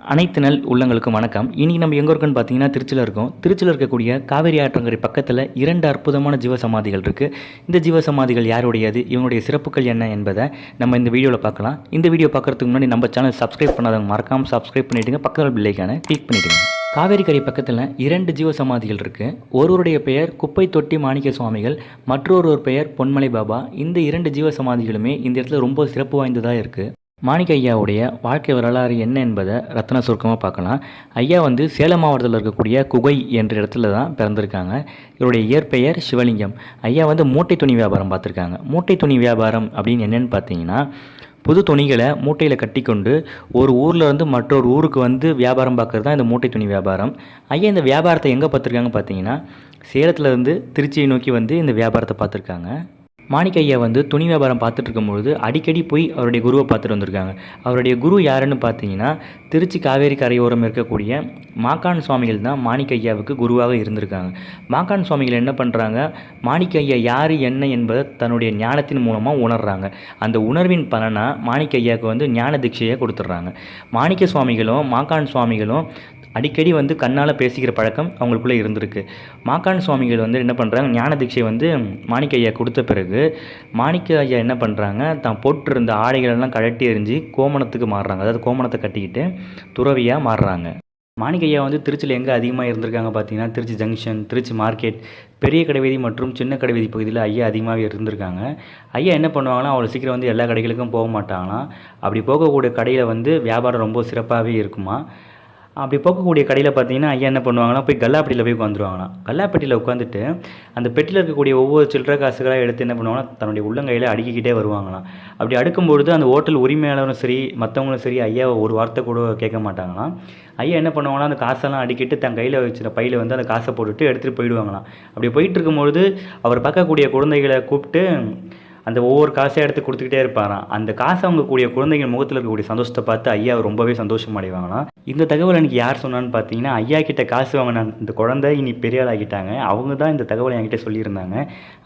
அனைத்து நல் உள்ளங்களுக்கும் வணக்கம். இன்றைக்கி நம்ம எங்கே இருக்கோன்னு பார்த்தீங்கன்னா திருச்சியில் இருக்கோம். திருச்சியில் இருக்கக்கூடிய காவேரி ஆற்றங்கரை பக்கத்தில் இரண்டு அற்புதமான ஜீவசமாதிகள் இருக்குது இந்த ஜீவசமாதிகள் யாருடையது? இவனுடைய சிறப்புகள் என்ன என்பதை நம்ம இந்த வீடியோவில் பார்க்கலாம் இந்த வீடியோ பார்க்குறதுக்கு முன்னாடி நம்ம சேனல் சப்ஸ்கிரைப் பண்ணாதவங்க மறக்காமல் சப்ஸ்கிரைப் பண்ணிவிடுங்க பக்கத்தில் பில்லைக்கான கிளிக் பண்ணிவிடுங்க காவேரி கரை பக்கத்தில் இரண்டு ஜீவசமாதிகள் இருக்குது ஒருவருடைய பெயர் குப்பை தொட்டி மாணிக்க சுவாமிகள் மற்றொருவர் பெயர் பொன்மலை பாபா. இந்த இரண்டு ஜீவசமாதிகளுமே இந்த இடத்துல ரொம்ப சிறப்பு வாய்ந்ததாக இருக்குது மாணிக்க ஐயாவுடைய வாழ்க்கை வரலாறு என்ன என்பதை ரத்ன சுருக்கமாக பார்க்கலாம். ஐயா வந்து சேலம் மாவட்டத்தில் இருக்கக்கூடிய குகை என்ற இடத்துல தான் பிறந்திருக்காங்க. இவருடைய இயற்பெயர் சிவலிங்கம். ஐயா வந்து மூட்டை துணி வியாபாரம் பார்த்துருக்காங்க. மூட்டை துணி வியாபாரம் அப்படின்னு என்னென்னு பார்த்தீங்கன்னா புது துணிகளை மூட்டையில் கட்டிக்கொண்டு ஒரு ஊரில் இருந்து மற்றொரு ஊருக்கு வந்து வியாபாரம் பார்க்குறது தான் இந்த மூட்டை துணி வியாபாரம். ஐயா இந்த வியாபாரத்தை எங்கே பார்த்துருக்காங்க பார்த்தீங்கன்னா சேலத்துலேருந்து திருச்சியை நோக்கி வந்து இந்த வியாபாரத்தை பார்த்துருக்காங்க. மாணிக்கையா வந்து துணி வியாபாரம் பார்த்துட்டு இருக்கும்பொழுது அடிக்கடி போய் அவருடைய குருவை பார்த்துட்டு வந்திருக்காங்க. அவருடைய குரு யாருன்னு பார்த்தீங்கன்னா திருச்சி காவேரி கரையோரம் இருக்கக்கூடிய மாக்கான் சுவாமிகள் தான் மாணிக்கையாவுக்கு குருவாக இருந்திருக்காங்க. மாக்கான் சுவாமிகள் என்ன பண்ணுறாங்க மாணிக்கையா யார் என்ன என்பதை தன்னுடைய ஞானத்தின் மூலமாக உணர்றாங்க. அந்த உணர்வின் பலனாக மாணிக்கையாவுக்கு வந்து ஞான தீட்சையை கொடுத்துட்றாங்க. மாணிக்க சுவாமிகளும் மாக்கான் சுவாமிகளும் அடிக்கடி வந்து கண்ணால் பேசிக்கிற பழக்கம் அவங்களுக்குள்ளே இருந்திருக்கு. மாக்கான் சுவாமிகள் வந்து என்ன பண்ணுறாங்க ஞான தீட்சை வந்து மாணிக்க ஐயா கொடுத்த பிறகு மாணிக்க ஐயா என்ன பண்ணுறாங்க தான் போட்டிருந்த ஆடைகளெல்லாம் கழட்டி எறிஞ்சு கோமணத்துக்கு மாறுறாங்க. அதாவது கோமணத்தை கட்டிக்கிட்டு துறவியாக மாறுறாங்க. மாணிக்கையா வந்து திருச்சியில் எங்கே அதிகமாக இருந்திருக்காங்க பார்த்தீங்கன்னா திருச்சி ஜங்ஷன் திருச்சி மார்க்கெட் பெரிய கடைவீதி மற்றும் சின்ன கடைவீதி பகுதியில் ஐயா அதிகமாகவே இருந்திருக்காங்க. ஐயா என்ன பண்ணுவாங்கன்னா அவ்வளோ சீக்கிரம் வந்து எல்லா கடைகளுக்கும் போக மாட்டாங்களாம். அப்படி போகக்கூடிய கடையில் வந்து வியாபாரம் ரொம்ப சிறப்பாகவே இருக்குமா அப்படி போகக்கூடிய கடையில் பார்த்தீங்கன்னா ஐயா என்ன பண்ணுவாங்கன்னா போய் கல்லாப்பட்டியில் போய் உட்காந்துருவாங்களாம். கல்லாப்பட்டியில் உட்காந்துட்டு அந்த பெட்டியில் இருக்கக்கூடிய ஒவ்வொரு சில்லற காசுகளாக எடுத்து என்ன பண்ணுவாங்கன்னா தன்னுடைய உள்ளங்கையில் அடுக்கிக்கிட்டே வருவாங்களாம். அப்படி அடுக்கும்பொழுது அந்த ஹோட்டல் உரிமையாளரும் சரி மற்றவங்களும் சரி ஐயாவை ஒரு வார்த்தை கூட கேட்க மாட்டாங்களாம். ஐயா என்ன பண்ணுவாங்கன்னா அந்த காசெல்லாம் அடிக்கிட்டு தன் கையில் வச்சுருந்த பையில் வந்து அந்த காசை போட்டுட்டு எடுத்துகிட்டு போயிடுவாங்களாம். அப்படி போயிட்டு இருக்கும்பொழுது அவர் பார்க்கக்கூடிய குழந்தைகளை கூப்பிட்டு அந்த ஒவ்வொரு காசையும் எடுத்து கொடுத்துக்கிட்டே இருப்பாராம். அந்த காசை அவங்க கூடிய குழந்தைகள் முகத்தில் இருக்கக்கூடிய சந்தோஷத்தை பார்த்து ஐயா ரொம்பவே சந்தோஷம் அடைவாங்களாம். இந்த தகவல் எனக்கு யார் சொன்னான்னு பார்த்தீங்கன்னா ஐயா கிட்ட காசு வாங்கின இந்த குழந்தை இனி பெரிய ஆளாகிட்டாங்க அவங்க தான் இந்த தகவலை என்கிட்ட சொல்லியிருந்தாங்க.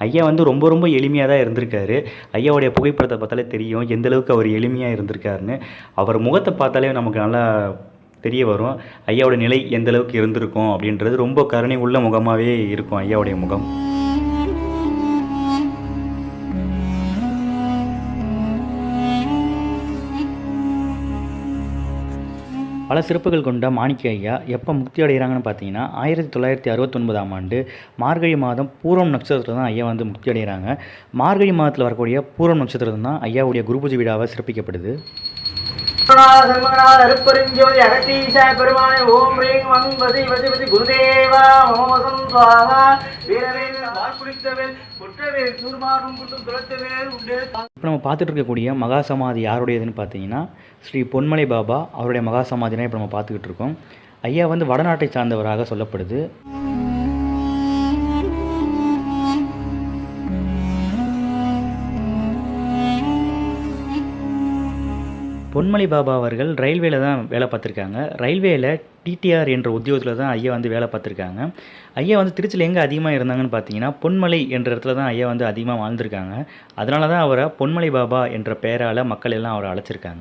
ஐயா வந்து ரொம்ப ரொம்ப எளிமையாக தான் இருந்திருக்காரு. ஐயாவுடைய புகைப்படத்தை பார்த்தாலே தெரியும் எந்த அளவுக்கு அவர் எளிமையாக இருந்திருக்காருன்னு. அவர் முகத்தை பார்த்தாலே நமக்கு நல்லா தெரிய வரும். ஐயாவோட நிலை எந்தளவுக்கு இருந்திருக்கும் அப்படின்றது ரொம்ப கருணை உள்ள முகமாகவே இருக்கும் ஐயாவுடைய முகம். பல சிறப்புகள் கொண்ட மாணிக்க ஐயா எப்போ முக்தி அடைகிறாங்கன்னு பார்த்தீங்கன்னா ஆயிரத்தி தொள்ளாயிரத்தி அறுபத்தொன்பதாம் ஆண்டு மார்கழி மாதம் பூரம் நட்சத்திரத்தில் தான் ஐயா வந்து முக்தி அடைகிறாங்க மார்கழி மாதத்தில் வரக்கூடிய பூரம் நட்சத்திரம் தான் ஐயாவுடைய குருபூஜை விழாவாக சிறப்பிக்கப்படுது. அருப்பெருஞ்சோதி அகத்தீசா பெருமானே ஓம் ரீங் வங் குருதேவா வீரவேல் குற்றவேல் குட்டும் துளத்தவேல் உண்டு. இப்போ நம்ம பார்த்துட்டு இருக்கக்கூடிய மகா சமாதி யாருடையதுன்னு பார்த்தீங்கன்னா ஸ்ரீ பொன்மலை பாபா அவருடைய மகா சமாதினா இப்போ நம்ம பார்த்துக்கிட்டு இருக்கோம் ஐயா வந்து வடநாட்டை சார்ந்தவராக சொல்லப்படுது. பொன்மலை பாபா அவர்கள் ரயில்வேல தான் வேலை பார்த்துருக்காங்க. ரயில்வேல டிடிஆர் என்ற உத்தியோகத்தில் தான் ஐயா வந்து வேலை பார்த்துருக்காங்க. ஐயா வந்து திருச்சியில் எங்கே அதிகமாக இருந்தாங்கன்னு பார்த்தீங்கன்னா பொன்மலை என்ற இடத்துல தான் ஐயா வந்து அதிகமாக வாழ்ந்திருக்காங்க. அதனால தான் அவரை பொன்மலை பாபா என்ற பெயரால் மக்கள் எல்லாம் அவரை அழைச்சிருக்காங்க.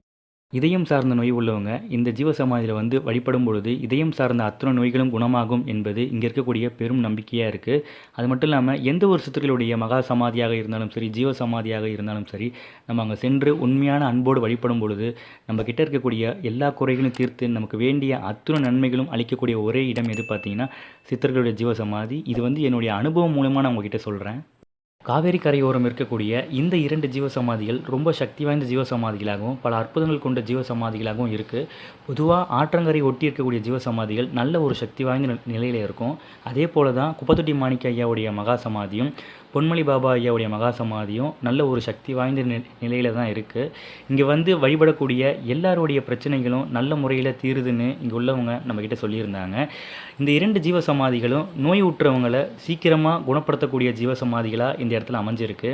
இதயம் சார்ந்த நோய் உள்ளவங்க இந்த ஜீவசமாதியில் வந்து வழிபடும் பொழுது இதயம் சார்ந்த அத்தனை நோய்களும் குணமாகும் என்பது இங்கே இருக்கக்கூடிய பெரும் நம்பிக்கையாக இருக்குது அது மட்டும் இல்லாமல் எந்த ஒரு சித்தர்களுடைய மகா சமாதியாக இருந்தாலும் சரி ஜீவ சமாதியாக இருந்தாலும் சரி நம்ம அங்கே சென்று உண்மையான அன்போடு வழிபடும் பொழுது நம்ம கிட்ட இருக்கக்கூடிய எல்லா குறைகளையும் தீர்த்து நமக்கு வேண்டிய அத்தனை நன்மைகளும் அளிக்கக்கூடிய ஒரே இடம் எது பார்த்தீங்கன்னா சித்தர்களுடைய ஜீவசமாதி. இது வந்து என்னுடைய அனுபவம் மூலமாக நான் உங்ககிட்ட சொல்கிறேன் காவேரி கரையோரம் இருக்கக்கூடிய இந்த இரண்டு ஜீவசமாதிகள் ரொம்ப சக்தி வாய்ந்த ஜீவசமாதிகளாகவும் பல அற்புதங்கள் கொண்ட ஜீவசமாதிகளாகவும் இருக்குது பொதுவாக ஆற்றங்கரை ஒட்டி இருக்கக்கூடிய ஜீவசமாதிகள் நல்ல ஒரு சக்தி வாய்ந்த நிலையில் இருக்கும். அதே போல தான் குப்பத்தொட்டி மாணிக்க ஐயாவுடைய மகா சமாதியும் பொன்மலி பாபா ஐயாவுடைய மகா சமாதியும் நல்ல ஒரு சக்தி வாய்ந்த நிலையில் தான் இருக்குது இங்கே வந்து வழிபடக்கூடிய எல்லாருடைய பிரச்சனைகளும் நல்ல முறையில் தீருதுன்னு இங்கே உள்ளவங்க நம்மக்கிட்ட சொல்லியிருந்தாங்க. இந்த இரண்டு ஜீவ சமாதிகளும் நோய் ஊற்றுறவங்களை சீக்கிரமாக குணப்படுத்தக்கூடிய ஜீவ சமாதிகளாக இந்த இடத்துல அமைஞ்சிருக்கு.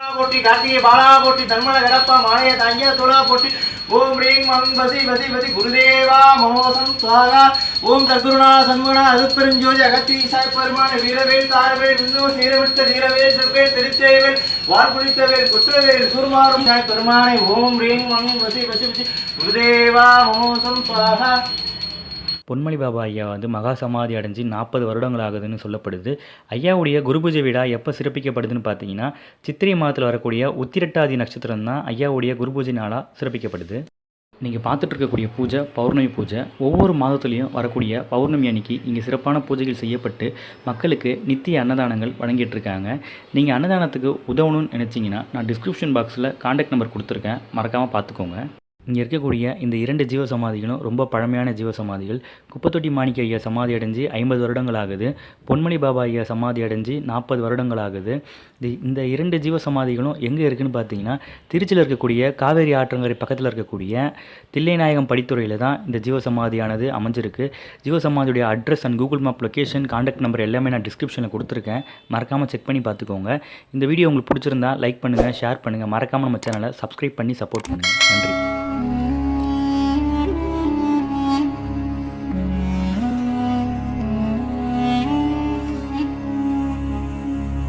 போட்டி கார்த்திகை பாலா போட்டி தன்மல கடப்பா மாலைய தாங்கிய தோழா போட்டி ஓம் ரீம் மம் வசி வசி பதி குருதேவா மோசம் சுவாகா. ஓம் தகுருணா சண்முகனா அருப்பெருஞ்சோதி அகத்தீசாய் பெருமான வீரவேல் தாரவேல் விந்து சீரவிட்ட தீரவேல் செவ்வேல் திருச்சேவேல் வார்புடித்தவேல் குற்றவேல் சுருமாறும் சாய் பெருமானை ஓம் ரீம் மம் பசி பசி பசி குருதேவா மோசம் சுவாகா. பொன்மணி பாபா ஐயா வந்து மகா சமாதி அடைஞ்சு நாற்பது வருடங்கள் ஆகுதுன்னு சொல்லப்படுது. ஐயாவுடைய குருபூஜை விழா எப்போ சிறப்பிக்கப்படுதுன்னு பார்த்தீங்கன்னா சித்திரை மாதத்தில் வரக்கூடிய உத்திரட்டாதி நட்சத்திரம் தான் ஐயாவுடைய குருபூஜை நாளாக சிறப்பிக்கப்படுது. நீங்கள் பார்த்துட்டு இருக்கக்கூடிய பூஜை பௌர்ணமி பூஜை ஒவ்வொரு மாதத்துலேயும் வரக்கூடிய பௌர்ணமி அன்னைக்கு இங்கே சிறப்பான பூஜைகள் செய்யப்பட்டு மக்களுக்கு நித்திய அன்னதானங்கள் வழங்கிட்டு இருக்காங்க நீங்கள் அன்னதானத்துக்கு உதவணும்னு நினச்சிங்கன்னா நான் டிஸ்கிரிப்ஷன் பாக்ஸில் காண்டாக்ட் நம்பர் கொடுத்துருக்கேன். மறக்காமல் பார்த்துக்கோங்க. இங்கே இருக்கக்கூடிய இந்த இரண்டு ஜீவ சமாதிகளும் ரொம்ப பழமையான ஜீவ சமாதிகள் குப்பத்தொட்டி மாணிக்க ஐயா சமாதி அடைஞ்சு ஐம்பது வருடங்கள் ஆகுது பொன்மணி பாபா ஐயா சமாதி அடைஞ்சு நாற்பது வருடங்கள் ஆகுது இந்த இரண்டு ஜீவ சமாதிகளும் எங்கே இருக்குதுன்னு பார்த்தீங்கன்னா திருச்சியில் இருக்கக்கூடிய காவேரி ஆற்றங்கரை பக்கத்தில் இருக்கக்கூடிய தில்லைநாயகம் படித்துறையில் தான் இந்த ஜீவ சமாதியானது அமைஞ்சிருக்கு. ஜீவ சமாதியுடைய address and Google map location contact number எல்லாமே நான் டிஸ்கிரிப்ஷனில் கொடுத்துருக்கேன். மறக்காமல் செக் பண்ணி பார்த்துக்கோங்க இந்த வீடியோ உங்களுக்கு பிடிச்சிருந்தா லைக் பண்ணுங்கள் ஷேர் பண்ணுங்கள் மறக்காமல் நம்ம சேனலை சப்ஸ்கிரைப் பண்ணி சப்போர்ட் பண்ணுங்கள் நன்றி.